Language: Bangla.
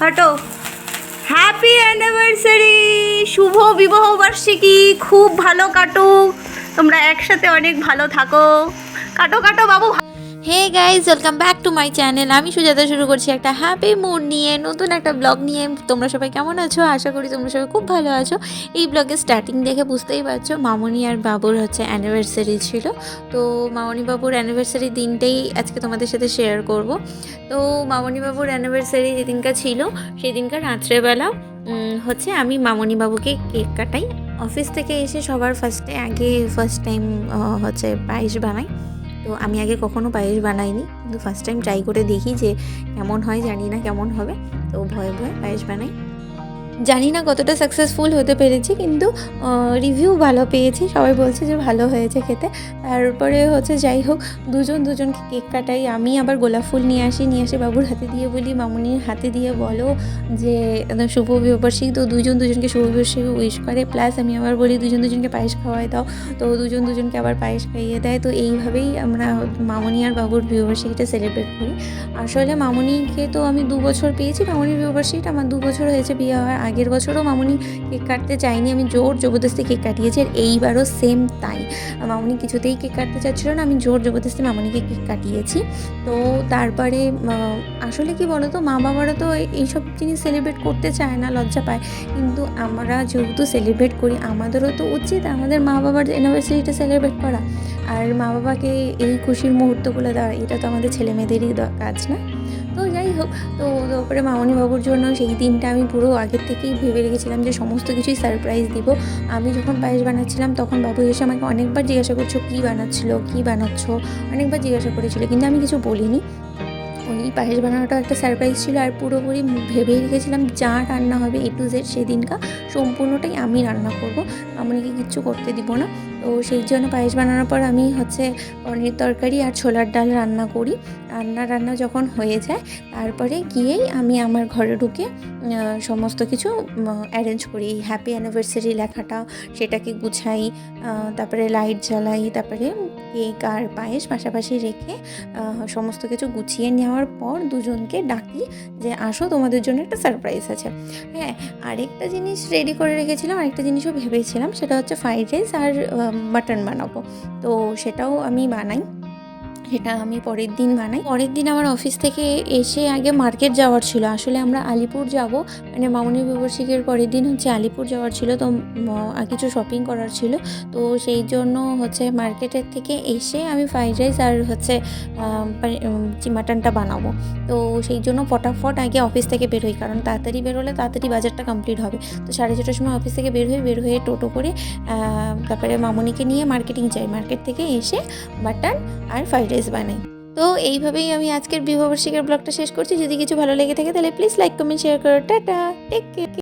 হটো। হ্যাপি অ্যানিভার্সারি শুভ বিবাহ বার্ষিকী! খুব ভালো কাটুক। তোমরা একসাথে অনেক ভালো থাকো। কাটো কাটো বাবু hey guys welcome back to my channel আমি সুজাতা শুরু করছি একটা হ্যাপি মুড নিয়ে, নতুন একটা ব্লগ নিয়ে। তোমরা সবাই কেমন আছো? আশা করি তোমরা সবাই খুব ভালো আছো। এই ব্লগের স্টার্টিং দেখে বুঝতেই পারছ, মামনি আর বাবুর হচ্ছে অ্যানিভার্সারি ছিল। তো মামনি বাবুর অ্যানিভার্সারি দিনটাই আজকে তোমাদের সাথে শেয়ার করব। তো মামনি বাবুর অ্যানিভার্সারি যেদিনকার ছিল, সেদিনকার রাত্রেবেলা হচ্ছে আমি মামনি বাবুকে কেক কাটাই। অফিস থেকে এসে সবার ফার্স্টে আগে ফার্স্ট টাইম হচ্ছে পায়েস বানাই। তো আমি আগে কখনো পায়েস বানাইনি। কিন্তু ফার্স্ট টাইম ট্রাই করে দেখি যে কেমন হয়, জানি না কেমন হবে। তো ভয়ে ভয়ে পায়েস বানাই। জানি না কতটা সাকসেসফুল হতে পেরেছি, কিন্তু রিভিউ ভালো পেয়েছি। সবাই বলছে যে ভালো হয়েছে খেতে। তারপরে হচ্ছে যাই হোক, দুজন দুজনকে কেক কাটাই। আমি আবার গোলাপ ফুল নিয়ে আসি নিয়ে আসি বাবুর হাতে দিয়ে বলি, মামুনির হাতে দিয়ে বলো যে শুভ বিবার্ষিক তো দুজন দুজনকে শুভ বিবার্ষিক উইশ করে। প্লাস আমি আবার বলি, দুজন দুজনকে পায়েস খাওয়াই দাও। তো দুজন দুজনকে আবার পায়েস খাইয়ে দেয়। তো এইভাবেই আমরা মামনি আর বাবুর বিবাহবার্ষিকীটা সেলিব্রেট করি। আসলে মামনিকে তো আমি দু বছর পেয়েছি। মামনির বিবাহবার্ষিকীটা আমার দু বছর হয়েছে বিয়ে হওয়ার আগের বছরও মামনি কেক কাটতে চাইনি আমি জোর জবরদস্তি কেক কাটিয়েছি আর এইবারও সেম তাই। মামনি কিছুতেই কেক কাটতে চাচ্ছিল না, আমি জোর জবরদস্তি মামনিকে কেক কাটিয়েছি। তো তারপরে আসলে কি বলতো, মা বাবারা তো এই- এইসব জিনিস সেলিব্রেট করতে চায় না, লজ্জা পায়। কিন্তু আমরা যেহেতু সেলিব্রেট করি, আমাদেরও তো উচিত, আমাদের মা বাবার অ্যানিভার্সারিটা সেলিব্রেট করা। আর মা বাবাকে এই খুশির মুহূর্তগুলো দেওয়া, এটা তো আমাদের ছেলে মেয়েদেরই দ- কাজ না? তো যাই হোক, তো তারপরে মামনি বাবুর জন্য সেই দিনটা আমি পুরো আগের থেকেই ভেবে রেখেছিলাম যে সমস্ত কিছুই সারপ্রাইজ দিব। আমি যখন পায়েস বানাচ্ছিলাম, তখন বাবু এসে আমাকে অনেকবার জিজ্ঞাসা করছ, কী বানাচ্ছিল? কী বানাচ্ছ? অনেকবার জিজ্ঞাসা করেছিল, কিন্তু আমি কিছু বলিনি। ওই পায়েস বানানোটা একটা সারপ্রাইজ ছিল আর পুরোপুরি ভেবে রেখেছিলাম যা রান্না হবে এ টু জেড সেদিনকা সম্পূর্ণটাই আমি রান্না করব। আমাকে কিচ্ছু করতে দিব না। তো সেই জন্য পায়েস বানানোর পর আমি হচ্ছে পনির তরকারি আর ছোলার ডাল রান্না করি। রান্না রান্না যখন হয়ে যায়, তারপরে গিয়েই আমি আমার ঘরে ঢুকে সমস্ত কিছু অ্যারেঞ্জ করি। হ্যাপি অ্যানিভার্সারি লেখাটা, সেটাকে গুছাই তারপরে লাইট জ্বালাই, তারপরে কেক আর পায়েস পাশাপাশি রেখে সমস্ত কিছু গুছিয়ে নেওয়ার পর দুজনকে ডাকি যে, আসো, তোমাদের জন্য একটা সারপ্রাইজ আছে। হ্যাঁ আরেকটা জিনিস রেডি করে রেখেছিলাম, আরেকটা জিনিসও ভেবেছিলাম, সেটা হচ্ছে ফ্রাইড রাইস আর মাটন বানাবো। তো সেটাও আমি বানাই। সেটা আমি পরের দিন বানাই। পরের দিন আমার অফিস থেকে এসে আগে মার্কেট যাওয়ার ছিল। আসলে আমরা আলিপুর যাব। মানে মামনি বিবর্ষিকের পরের দিন হচ্ছে আলিপুর যাওয়ার ছিল। তো কিছু শপিং করার ছিল। তো সেই জন্য হচ্ছে মার্কেটের থেকে এসে আমি ফ্রাইড রাইস আর হচ্ছে মাটনটা বানাবো। তো সেই জন্য ফটাফট আগে অফিস থেকে বের হই। কারণ তাড়াতাড়ি বের হলে তাড়াতাড়ি বাজারটা কমপ্লিট হবে। তো সাড়ে ছটার সময় অফিস থেকে বের হই। বের হয়ে টোটো করে তারপরে মামনিকে নিয়ে মার্কেটিং যাই। মার্কেট থেকে এসে মাটন আর ফ্রাইড রাইস বানাই। তো এইভাবেই আমি আজকের বিবাহবার্ষিকের ব্লগটা শেষ করছি। যদি কিছু ভালো লেগে থাকে তাহলে প্লিজ লাইক কমেন্ট শেয়ার করো। টাটা! Take care